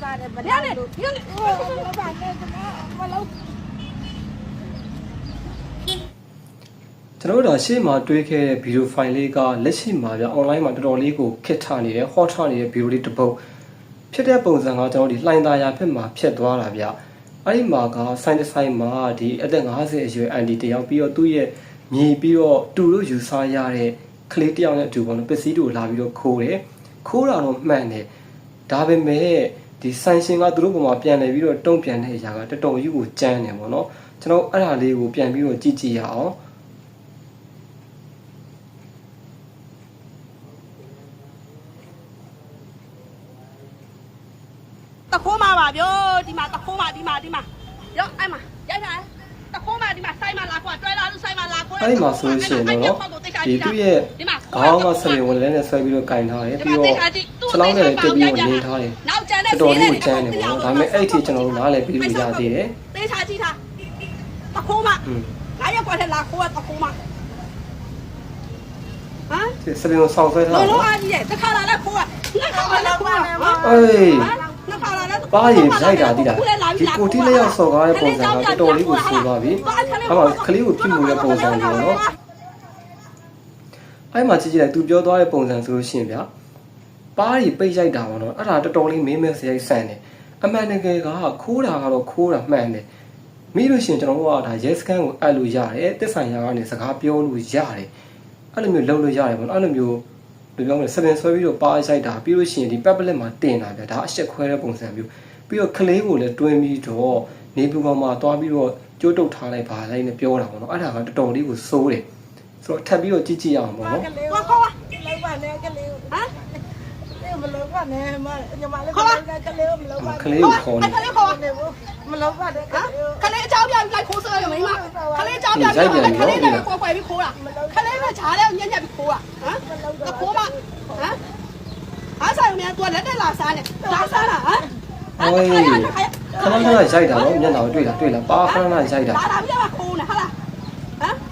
ပါတယ်ဗညလာနေလို့ညနေဟိုဘာလဲကမလို့ကျွန်တော်တို့ဒါရှေ့မှာတွေးခဲ့တဲ့ဗီဒီယိုဖိုင်လေးကလက်ရှိမှာဗျ online မှာတော်တော်လေးကိုခစ်ထနေတယ်ဟော့ထနေတဲ့ဗီဒီယိုလေးတစ်ပုတ်ဖြစ်တဲ့ပုံစံကကျွန်တော်တို့ဒီလှိုင်သာယာဖြစ်မှာဖြစ်သွားတာဗျအဲ့ဒီမှာကဆိုင်တစ်ဆိုင်မှာဒီအသက်50အရွယ်အန်ဒီတယောက်ပြီးတော့သူ့ရဲ့မြေပြီးတော့တူလို့ယူဆရတဲ့ကလေးတယောက်နဲ့အတူပေါ့နော်ပစ္စည်းတို့လာပြီးတော့ခိုးတယ်ခိုးတာတော့မှန်တယ်ဒါပေမဲ့ ဒီဆိုင်ရှင်ကသူတို့ပုံမှာပြန်လည်ပြီးတော့တုံ့ပြန်တဲ့အရာကတော်တော်ကြီးကိုကြမ်းတယ်ပေါ့နော်ကျွန်တော်အဲ့ဒါလေးကိုပြန်ပြီးတော့ကြည့်ကြည့်ရအောင်တခိုးမှာပါဗျဒီမှာတခိုးမှာဒီမှာဒီမှာရောအဲ့မှာရိုက်ထားတခိုးမှာဒီမှာစိုက်မှာလာခွာတွဲလာလို့စိုက်မှာလာခွာအဲ့ဒီမှာဆိုလို့ရှိရင်တော့နော်ဒီသူ့ရဲ့ခေါင်းကဆလင်ဝင်လဲနဲ့ဆွဲပြီးတော့ကင်ထားတယ်ပြီးတော့ ခြေလောင်းနဲ့လည်းတက်ပြီးတော့နေထားတယ်နောက်ကျန်တဲ့တော်လေးကိုကျန်းတယ်ပေါ့ဒါပေမဲ့အဲ့ဒီကျွန်တော်တို့နားလည်းပြီးလို့ရသေးတယ်သေချာကြည့်ထားတခိုးမငါရက်ကွက်ထဲလာခိုးရတခိုးမဟမ်စပင်းကိုဆောင်းဆွဲထားလို့အားကြီးတယ်တစ်ခါလာလဲခိုးရနှစ်ခါလာခိုးရအေးပါရီလိုက်တာတိတာဒီကိုတိလေးရောက်စော်ကားတဲ့ပုံစံကတော်လေးကိုဆိုးသွားပြီအဲ့မှာခလေးကိုဖြစ်မှုရဲ့ပုံစံမျိုးနော်အဲ့မှာကြည့်ကြည့်လိုက်သူပြောသွားတဲ့ပုံစံဆိုလို့ရှိရင်ဗျာ ပါးကြီးပိတ်ရိုက်တာပေါ့နော်အဲ့ဒါတော်တော်လေးမင်းမဲစရိုက်ဆန်တယ်အမှန်တကယ်ကခိုးတာကတော့ခိုးတာမှန်တယ်မိလို့ရှရင်ကျွန်တော်တို့ကဒါရဲစခန်းကိုအပ်လို့ရတယ်တက်ဆိုင်ရာကနေစကားပြောလို့ရတယ်အဲ့လိုမျိုးလုပ်လို့ရတယ်ပေါ့နော်အဲ့လိုမျိုးဘယ်လိုပြောမလဲစပင်ဆွဲပြီးတော့ပါရိုက်တာပြီးလို့ရှိရင်ဒီ public မှာတင်တာဗျာဒါအရှက်ခွဲတဲ့ပုံစံမျိုးပြီးတော့ကလေးကိုလည်းတွင်းပြီးတော့နေပူကောင်မှာသွားပြီးတော့ကြိုးတုပ်ထားလိုက်ပါလိုက်နဲ့ပြောတာပေါ့နော်အဲ့ဒါကတော်တော်လေးကိုစိုးတယ်ဆိုတော့ထပ်ပြီးတော့ကြည့်ကြည့်ရအောင်ပေါ့နော်ကလေးသွားခိုးอ่ะလောက်ပါနဲ့ကလေးဟမ် မလောက်ပါနဲ့မညီမလေးကလေးမလောက်ပါကလေးကိုခေါ်နေခလေးခေါ်မလောက်ပါနဲ့ကဟမ်လေးခလေးအကြောင်းပြလိုက်ခိုးစရမိမခလေးအကြောင်းပြခလေးနဲ့ကွယ်ကွယ်ပြီးခိုးတာခလေးနဲ့ခြားတဲ့ညံ့ညံ့ပြီးခိုးတာဟမ်တခိုးမဟမ်အားဆိုင်မြန်သူလက်တက်လာစားနေလာစားတာဟမ်ဟိုးခဏခဏရိုက်တာနော်မျက်နှာကိုတွေ့လားတွေ့လားပါခဏခဏရိုက်တာလာလာပြီးတော့ခိုးနေဟာလားဟမ်အ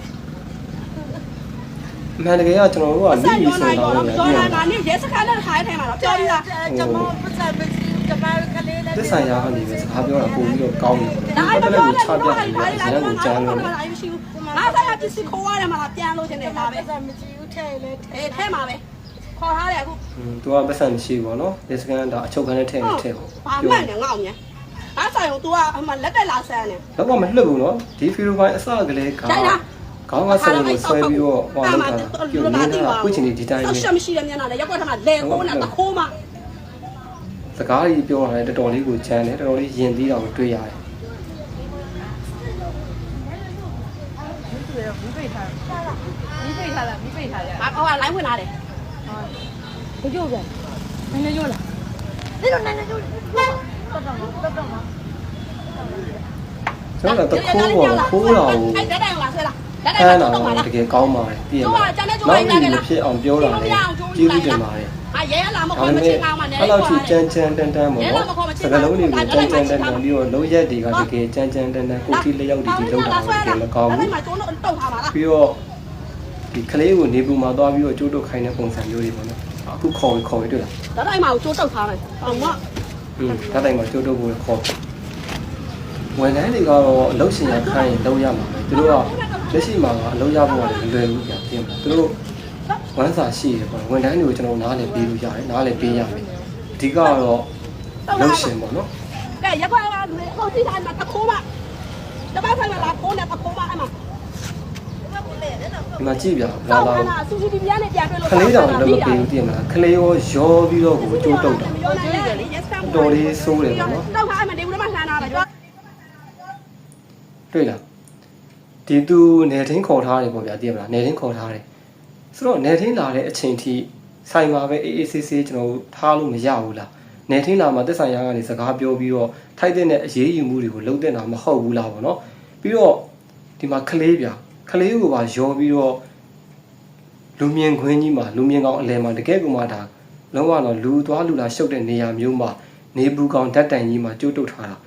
မှန်တကယ်ကကျွန်တော်တို့ကစလိက်မ့်ရောဆိုနိုင်တော့တော့လည်းပြောပြင်လာတာတာနေရဲစခန်းနဲ့ထိုင်ထိုင်မှာတော့ပြောပြီးသားကျွန်မပတ်စံပစီကျွန်မကလေးလည်းသစ္စာရာကနေပဲစကားပြောတာပို့ပြီးတော့ကောင်းတယ်ဒါပေါ့အဲ့နော်မ။ဘာပြောလဲနဲ့ကိုချပြတယ်ဘာ။ဇန်ကိုကြမ်းလို့လာမရှိဘူးငါဆိုင်ကပစ္စည်းခိုးရတယ်မလားပြန်လို့ရှင်နေတာပဲပတ်စံမစီဦးထဲလေအေးထဲမှာပဲခေါ်ထားတယ်အခု။သူကပတ်စံမရှိဘူးပေါ့နော်။ဒီစကန်ဒါအချုပ်ခန်းနဲ့ထည့်နေထည့်ပေါ့ဘာမှန်တယ်ငေါ့ညအားဆိုင်ကို तू ကအမှလက်တက်လာဆန်းတယ်။တော့မလွတ်ဘူးနော်။ဒီဖီရိုပိုင်းအစကလေးကကြိုက်လား ခေါင်းကဆက်လို့ဆွဲပြီးတော့ဟောလောက်တာ။ပြုတ်နေတာကိုချင်နေဒီတိုင်းဆောပဲက်ရှက်မရှိတဲ့မျက်နှာနဲ့ရက်ွက်ထမှာလဲခိုးနေတာတခိုးမှစကားကြီးပြောရတယ်တော်တော်လေးကိုချမ်းတယ်တော်တော်လေးယဉ်သေးတာကိုတွေ့ရတယ်မိပိတ်ထားမိပိတ်ထားလားမိပိတ်ထားလားငါဟိုကလိုင်းဝင်လာတယ်ဘကြိုးပဲနည်းနည်းရိုးလားဒီလိုနည်းနည်းရိုးတော့တော့တော့တော့။ကျွန်တော်ကတခိုးပေါ်ခိုးတာကိုအဲ့တက်တိုင်လာဆွဲလာတက် အဲတိုင်နာတော့ပါလားတကယ်ကောင်းပါတယ်ပြည့်မှာ။နောက်နေ့ဖြစ်အောင်ပြောတာလေကျေးဇူးတင်ပါတယ်။အာရဲလာမဒါခေါ်ပေမမဲ့ချင်းကောင်းမှလည်းအဲ့လောက်ထိကြမ်းကြမ်းတန်းတန်းပေါ့နော်စကလုံးတွေကိုကြမ်းကြမ်းတန်းတန်းပြီးတော့လုံးရက်တွေကတကယ်ကြမ်းကြမ်းတန်းတန်းကိုတိလျောက်ဒီဒီလောက်တာတကယ်မကောင်းဘူးအဲ့မှာကျိုးလို့တုတ်ထားပါလားပြီးတော့ဒီကလေးကိုနေပူမှာသွားပြီးတော့ကြိုးတုတ်ခိုင်းတဲ့ပုံစံမျိုးတွေပေါ့နော်အခုခေါ်ပြီးခေါ်ပြီးတွေ့လားတက်တိုင်မှာကျိုးတုတ်ထားတယ်အောင်မอืมဓာတ်တိုင်မှာကြိုးတုတ်ကိုခေါ်ဝန်ထမ်းတွေကတော့အလုပ်ရှင်ရခိုင်းရင်လုပ်ရမှာပဲသူတို့က လက်ရှိမှာကအလုပ်ရဖို့ကလည်းမလွယ်ဘူးကြာပြင်မှာသူတို့ဝမ်းစာရှိတယ်ပေါ့ဝန်ထမ်းတွေကိုကျွန်တော်နားလည်ပေးလို့ရတယ်နားလည်ပေးရမယ်အဓိကကတော့လုပ်ရှင်ပေါ့နော်ကဲရက်ခွက်ကလူတွေဟိုတိထားမှာတခိုးမတပတ်ဆိုင်မှာလာခိုးနေတခိုးမအဲ့မှာဒီမှာကြည့်ပြလာစောက်လာခါနာစူစီတီပြားနဲ့ပြန်တွေ့လို့ခလေးတောင်လည်းမပေးဘူးတည်မလားခလေးရောရောပြီးတော့ကိုကြိုးတုတ်တာပြောနေတယ်လေ yes တော်လေးဆိုးတယ်ပေါ့နော်တောက်ခါအဲ့မှာနေဘူးလည်းမလှမ်းတာပဲကျွတ်တွေ့လား ဒီသူနေထင်းခေါ်ထားတယ်ပေါ့ဗျာတည်မလားနေထင်းခေါ်ထားတယ်ဆိုတော့နေထင်းလာတဲ့အချိန်ထိဆိုင်မှာပဲအေးအေးဆေးဆေးကျွန်တော်တို့ထားလို့မရဘူးလားနေထင်းလာမှာတက်ဆိုင်ရာကနေစကားပြောပြီးတော့ထိုက်တဲ့အရေးယူမှုတွေကိုလုံးတဲ့တာမဟုတ်ဘူးလားပေါ့နော်ပြီးတော့ဒီမှာခလေးဗျာခလေးကိုပါရောပြီးတော့လူမြင်ခွင်းကြီးမှာလူမြင်ကောင်အလဲမှာတကယ်ကိုမှဒါလုံးဝတော့လူသွားလူလာရှုပ်တဲ့နေရာမျိုးမှာနေပူကောင်ဓာတ်တိုင်ကြီးမှာကျိုးတုတ်ထားတာ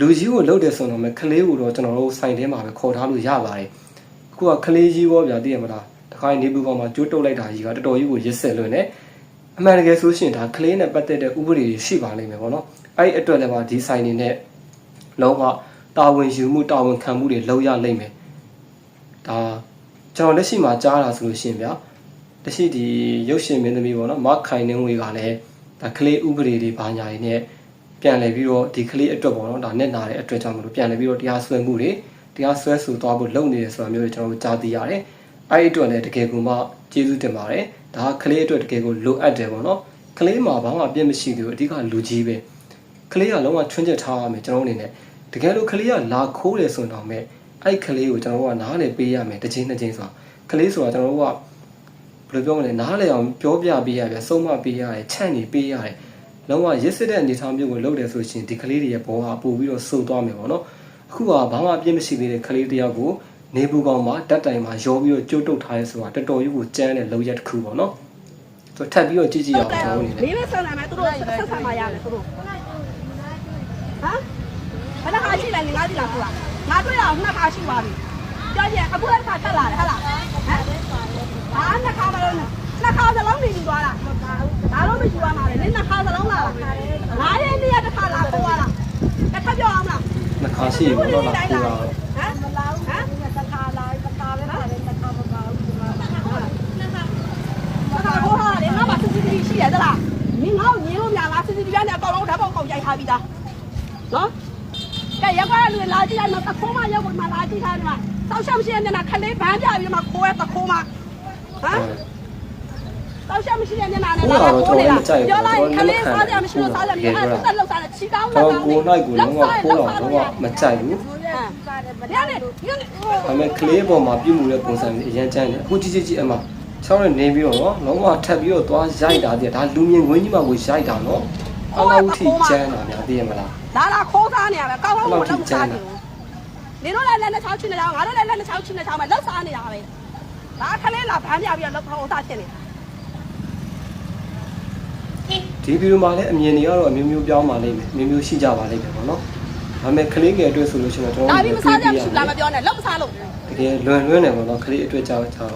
လူကြီးကိုလှုပ်တယ်ဆိုတော့မဲ့ကလေးကိုတော့ကျွန်တော်တို့ဆိုင်ထဲမှာပဲခေါ်ထားလို့ရပါတယ်အခုကကလေးကြီးရောဗျာသိရမလားတခါနေပူကောင်မှာကျိုးတုတ်လိုက်တာကြီးကတော်တော်ကြီးကိုရစ်ဆက်လွန်းနေအမှန်တကယ်ဆိုရှင်ဒါကလေးနဲ့ပတ်သက်တဲ့ဥပဒေတွေရှိပါလိမ့်မယ်ပေါ့နော်အဲ့ဒီအတွက်လည်းပါဒီဆိုင်နေနဲ့လုံးဝတာဝန်ယူမှုတာဝန်ခံမှုတွေလုပ်ရလိမ့်မယ်ဒါကျွန်တော်လက်ရှိမှာကြားတာဆိုလို့ရှိရင်ဗျာလက်ရှိဒီရုပ်ရှင်မင်းသမီးပေါ့နော်မခိုင်နှင်းဝေကလည်းဒါကလေးဥပဒေတွေဘာညာတွေနဲ့ ပြန်လဲပြီးတော့ဒီကလေးအတွက်ပေါ့နော်ဒါနဲ့နာတဲ့အတွက်ကြောင့်မလို့ပြန်လဲပြီးတော့တရားစွဲမှုတွေတရားစွဲဆိုသွားဖို့လုပ်နေတယ်ဆိုတာမျိုးတွေကျွန်တော်တို့ကြားသိရတယ်အဲ့ဒီအတွက်လည်းတကယ်ကိုမှကျေးဇူးတင်ပါတယ်ဒါကကလေးအတွက်တကယ်ကိုလိုအပ်တယ်ပေါ့နော်ကလေးမှာဘာမှအပြစ်မရှိသေးဘူးအဓိကလူကြီးပဲကလေးကလုံးဝချွင်းချက်ထားရမယ်ကျွန်တော်အနေနဲ့တကယ်လို့ကလေးကလာခိုးတယ်ဆိုတော့မဲ့အဲ့ကလေးကိုကျွန်တော်တို့ကနားလေပေးရမယ်တစ်ချိန်တစ်ချိန်ဆိုတာကလေးဆိုတာကျွန်တော်တို့ကဘယ်လိုပြောမလဲနားလေအောင်ပြောပြပေးရပြဆုံးမပေးရတယ်ချန့်နေပေးရတယ် လုံးဝရစ်စစ်တဲ့အနေအထားမျိုးကိုလုပ်တယ်ဆိုရှင်ဒီကလေးတွေရဲ့ဘောဟာပို့ပြီးတော့စိုးသွားမယ်ပေါ့နော်အခုကဘာမှအပြစ်မရှိသေးတဲ့ကလေးတယောက်ကိုနေပူကောင်မှာတက်တိုင်မှာရောပြီးတော့ကြိုးတုပ်ထားရဲဆိုတာတော်တော်ကြီးကိုကြမ်းတဲ့လောက်ရက်တစ်ခုပေါ့နော်ဆိုထပ်ပြီးတော့ကြည့်ကြည့်အောင်ကျွန်တော်အနေနဲ့မင်းမဆန်နိုင်မယ်သူတို့ဆက်ဆံမရတယ်သူတို့ဟမ်ဘယ်နှခါရှိလဲငါးဒီလားဆိုတာငါတွေ့ရအောင်နှစ်ခါရှိပါပြီပြောကြည့်အခုလည်းတစ်ခါတက်လာတယ်ဟဟလားဟမ်ဘာနှစ်ခါမလို့နှ စ်ခါစလုံးနေပြီးသွားတာဒါတော့မရှိပါမှာလေနှစ်ခါစလုံးလာလားငါးရက်နေ့တစ်ခါလာပေါ်လာတစ်ခါပြောအောင်လားနှစ်ခါရှိပြီပေါ့နော်လားကိုကဟမ်မလာဘူးဟမ်တစ်ခါလာတစ်ခါပဲလာတယ်တစ်ခါမပါဘူးဒီမှာတစ်ခါဘောဟာလေငါဘာစစ်စစ်ရှိရသလားမင်းငါ့ကိုညင်းလို့များလားစစ်စစ်ပြနဲ့ အကောင်လုံးဓာတ်ပေါက်ကောင်ရိုက်ထားပြီးသားနော်ကဲရောက်ရလူလာကြည့်ရမှာတခိုးမရောက်မှလာကြည့်ထားတယ်မှာစောက်ရှောက်ရှိနေတဲ့ခလေးဗန်းပြပြီးမှခိုးရတခိုးမဟမ်တောက်ရှောက်မရှိတဲ့ညနာနဲ့လာခိုးနေတာပြောလိုက်ခလေးစားကြမရှိလို့စားကြမရှိအဲ့ဒါလောက်စားတယ်ချီကောင်းကျွန်လောက်တော်ကိုနိုင်ကိုလုံးဝခိုးတော့လုံးဝမကြိုက်ဘူးညနေညနေဒါပေမဲ့ကလေးပေါ်မှာပြုမှုတဲ့ပုံစံတွေအရင်ကျန်းတယ်အခုကြည့်ကြည့်ကြည့်အမချောင်းနဲ့နေပြီးတော့နော်လုံးဝထပ်ပြီးတော့သွားရိုက်တာတည်းဒါလူမြင်ဝင်းကြီးမှကိုရိုက်တာနော်အလောက်ထိကျန်းတာများသိရမလားလာလာခိုးစားနေရပဲကောင်းကောင်းမလုပ်စားနေဘူးနေတော့လည်းလက်နဲ့ချောင်းချင်နေကြငါတို့လည်းလက်နဲ့ချောင်းချင်နေကြမယ်လောက်စားနေတာပဲဒါခလေးလာဗန်းပြပြီးတော့လောက်ခေါ်စားချင်နေ ဒီဗီဒီယိုမှာလည်းအမြင်တွေကတော့အမျိုးမျိုးပြောင်းပါလိမ့်မယ်မျိုးမျိုးရှိကြပါလိမ့်မယ်ပေါ့နော်ဒါပေမဲ့ကလေးငယ်အတွက်ဆိုလို့ရှိရင်တော့ဒါကျွန်ပြီးမတော်စားကြတို့မရှိလားမပြောနဲ့လောက်စားလို့တကယ်လွန်လွန်းတယ်ပေါ့နော်ကလေးအတွက်ကြောက်ကြောက်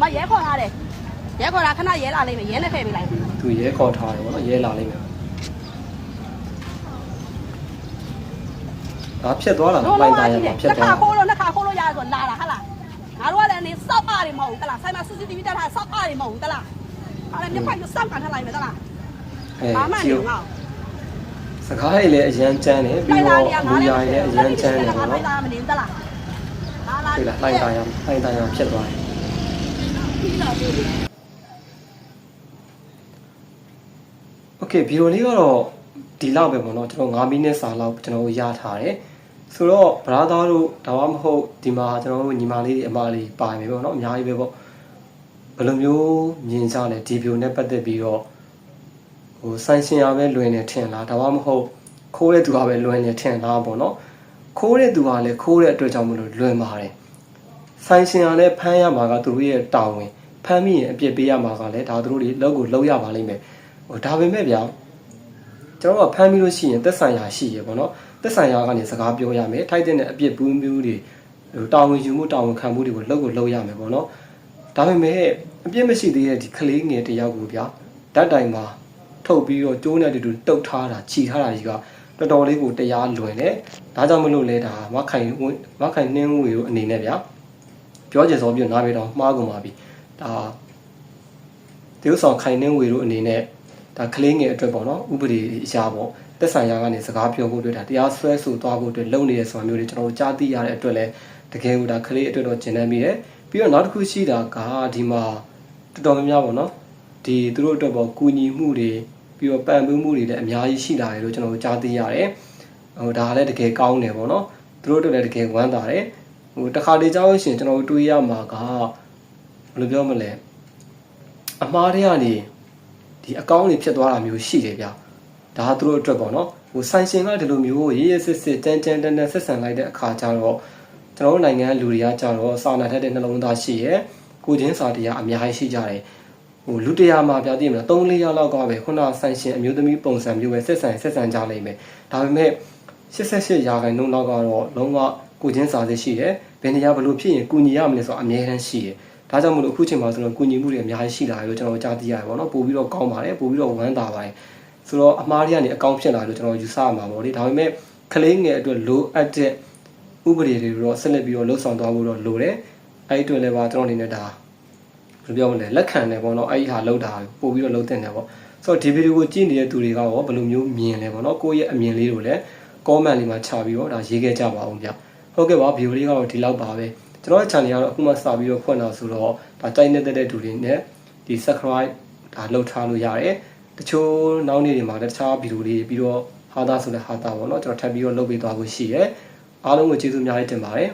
မရဲခေါ်ထားတယ်ရဲခေါ်တာခဏရဲလာလိမ့်မယ်ရဲနဲ့ဖဲ့ပေးလိုက်သူရဲခေါ်ထားတယ်ပေါ့နော်ရဲလာလိမ့်မယ်ဒါဖြစ်သွားတာလားပိုင်သားရမှာဖြစ်တစ်သွားခါတာခိုးလို့နှစ်ခါခိုးလို့ရဆိုလာတာဟာလားငါတို့ကလည်းနေစောက်အားတွေမဟုတ်ဘူးတလားဆိုင်မှာ CCTV တက်ထားစောက်အားတွေမဟုတ်ဘူးတလား အဲ့ဒါမြက်ဖိုက်စောက်ကန်ထားလိုက်မယ်တလား အဲ ဘာမှ ကြ နေ ည့် ငါ့ စကားရည်လည်းအရန်ကျန်းတယ်ပြီးတော့ဘူရာရည်လည်းအရန်ကျန်းတယ်ပေါ့နော် လာမနေတလားလာလာ ဒီလားလိုက်တာရလိုက်တာရဖြစ်သွားတယ်โอเคဗီဒီယိုလေးကတော့ဒီလောက်ပဲပေါ့နော်ကျွန်တော်9မိနစ်စာလောက်ကျွန်တော်ရထားတယ်ဆိုတော့ဗရာသားတို့ဒါမှမဟုတ်ဒီမှာကျွန်တော်တို့ညီမလေးတွေအမလေးပါမယ်ပေါ့နော်အများကြီးပဲပေါ့ ဘယ်လိုမျိုးမြင်ကြလဲဒီဗီဒီယိုနဲ့ပတ်သက်ပြီးတော့ဟိုဆိုင်ရှင်ရပဲလွင်နေထင်လားဒါမှမဟုတ်ခိုးတဲ့သူကပဲလွင်နေထင်လားပေါ့နော်ခိုးတဲ့သူကလည်းခိုးတဲ့အတွက်ကြောင့်မလို့လွင်ပါတယ်ဆိုင်ရှင်ကလည်းဖမ်းရမှာကသူတို့ရဲ့တာဝန်ဖမ်းမိရင်အပြစ်ပေးရမှာကလည်းဒါသူတို့တွေလောက်ကိုလောက်ရပါလိမ့်မယ်ဟိုဒါပေမဲ့ဗျာကျွန်တော်ကဖမ်းပြီးလို့ရှိရင်သက်ဆိုင်ရာရှိရပေါ့နော်သက်ဆိုင်ရာကနေစကားပြောရမယ်ထိုက်တဲ့အပြစ်ဘူးမျိုးတွေဟိုတာဝန်ယူမှုတာဝန်ခံမှုတွေကိုလောက်ကိုလောက်ရမယ်ပေါ့နော် ဒါပေမဲ့အပြစ်မရှိသေးတဲ့ဒီကလေးငယ်တယောက်ကိုဗျာဓာတ်တိုင်မှာထုတ်ပြီးတော့ကျိုးနဲ့တူတူတုတ်ထားတာခြိထားတာကြီးကတော်တော်လေးကိုတရားလွယ်တယ်ဒါကြောင့်မလို့လဲဒါမခိုင်မခိုင်နှင်းဝေတို့အနေနဲ့ဗျာပြောကြစောပြနားပဲတော့မှားကုန်ပါပြီဒါတေဥဆောင်ခိုင်နှင်းဝေတို့အနေနဲ့ဒါကလေးငယ်အတွက်ပေါ့နော်ဥပဒေအရာပေါ့သက်ဆိုင်ရာကနေစကားပြောဖို့အတွက်ဒါတရားစွဲဆိုသွားဖို့အတွက်လုပ်နေရဆိုတာမျိုးတွေကျွန်တော်တို့ကြားသိရတဲ့အတွက်လည်းတကယ်ကိုဒါကလေးအတွက်တော့ကျင်နေမိတယ် ပြီးတော့နောက်တစ်ခုရှိတာကဒီမှာတော်တော်များများပေါ့နော်ဒီသူတို့အတွက်ပေါ့ကူညီမှုတွေပြီးတော့ပံ့ပိုးမှုတွေလည်းအများကြီးရှိလာတယ်လို့ကျွန်တော်တို့ကြားသိရတယ်ဟိုဒါကလည်းတကယ်ကောင်းတယ်ပေါ့နော်သူတို့အတွက်လည်းတကယ်ဝမ်းသာတယ်ဟိုတခါတလေကြောက်လို့ရှိရင်ကျွန်တော်တို့တွေးရမှာကဘယ်လိုပြောမလဲအမားတွေကနေဒီအကောင့်တွေဖြစ်သွားတာမျိုးရှိတယ်ဗျဒါကသူတို့အတွက်ပေါ့နော်ဟိုဆိုင်ရှင်ကဒီလိုမျိုးရေးရစစ်စစ်တန်းတန်းတန်းတန်းဆက်ဆံလိုက်တဲ့အခါကျတော့ ကျွန်တော်တို့နိုင်ငံလူတွေကကြတော့စာနာထက်တဲ့နှလုံးသားရှိရယ်ကိုချင်းစာတရားအများကြီးရှိကြတယ်ဟိုလူတရားမှာပြသိမလား3 4ရောက်လောက်ကပဲခုနဆိုင်ရှင်အမျိုးသမီးပုံစံမျိုးပဲဆက်ဆံဆက်ဆံကြလိမ့်မယ်ဒါပေမဲ့88ရာခိုင်နှုန်းလောက်ကတော့လုံးဝကိုချင်းစာစစ်ရှိတယ်ဘယ်နေရာဘလို့ဖြစ်ရင်ကူညီရမလဲဆိုတော့အများတန်းရှိတယ်ဒါကြောင့်မလို့အခုချိန်မှာဆိုတော့ကုညီမှုတွေအများကြီးရှိလာတယ်လို့ကျွန်တော်ကြားသိရတယ်ပေါ့နော်ပို့ပြီးတော့ကောင်းပါတယ်ပို့ပြီးတော့ဝမ်းသာပါတယ်ဆိုတော့အမားတွေကနေအကောင့်ဖြစ်လာလို့ကျွန်တော်ယူဆရမှာပေါ့လေဒါပေမဲ့ကလေးငယ်အတွက်လိုအပ်တဲ့ ဥပဒေတွေတော့ဆက်လက်ပြီးတော့လှုပ်ဆောင်သွားဖို့တော့လိုတယ်အဲ့ဒီအတွက်လည်းပါကျွန်တော်အနေနဲ့ဒါဘယ်လိုပြောမလဲလက်ခံတယ်ပေါ့နော်အဲ့ဒီဟာလှုပ်တာပို့ပြီးတော့လှုပ်တဲ့တယ်ပေါ့ဆိုတော့ဒီဗီဒီယိုကိုကြည့်နေတဲ့သူတွေကရောဘယ်လိုမျိုးမြင်လဲပေါ့နော်ကိုယ့်ရဲ့အမြင်လေးကိုလည်း comment လေးမှာချပြီးတော့ဒါရေးခဲ့ကြပါအောင်ဗျဟုတ်ကဲ့ပါဗီဒီယိုလေးကတော့ဒီလောက်ပါပဲကျွန်တော်ရဲ့ channel ကတော့အခုမှစပြီးတော့ဖွင့်တာဆိုတော့ဒါတိုက်နေတဲ့တူတွေနဲ့ဒီ subscribe ဒါလုပ်ထားလို့ရတယ်တချို့နောက်နေ့တွေမှာလည်းတခြားဗီဒီယိုလေးပြီးတော့ဟာတာဆိုတဲ့ဟာတာပေါ့နော်ကျွန်တော်ထပ်ပြီးတော့လုပ်ပေးသွားဖို့ရှိရဲ အားလုံးကိုကျေးဇူးအများကြီးတင်ပါတယ်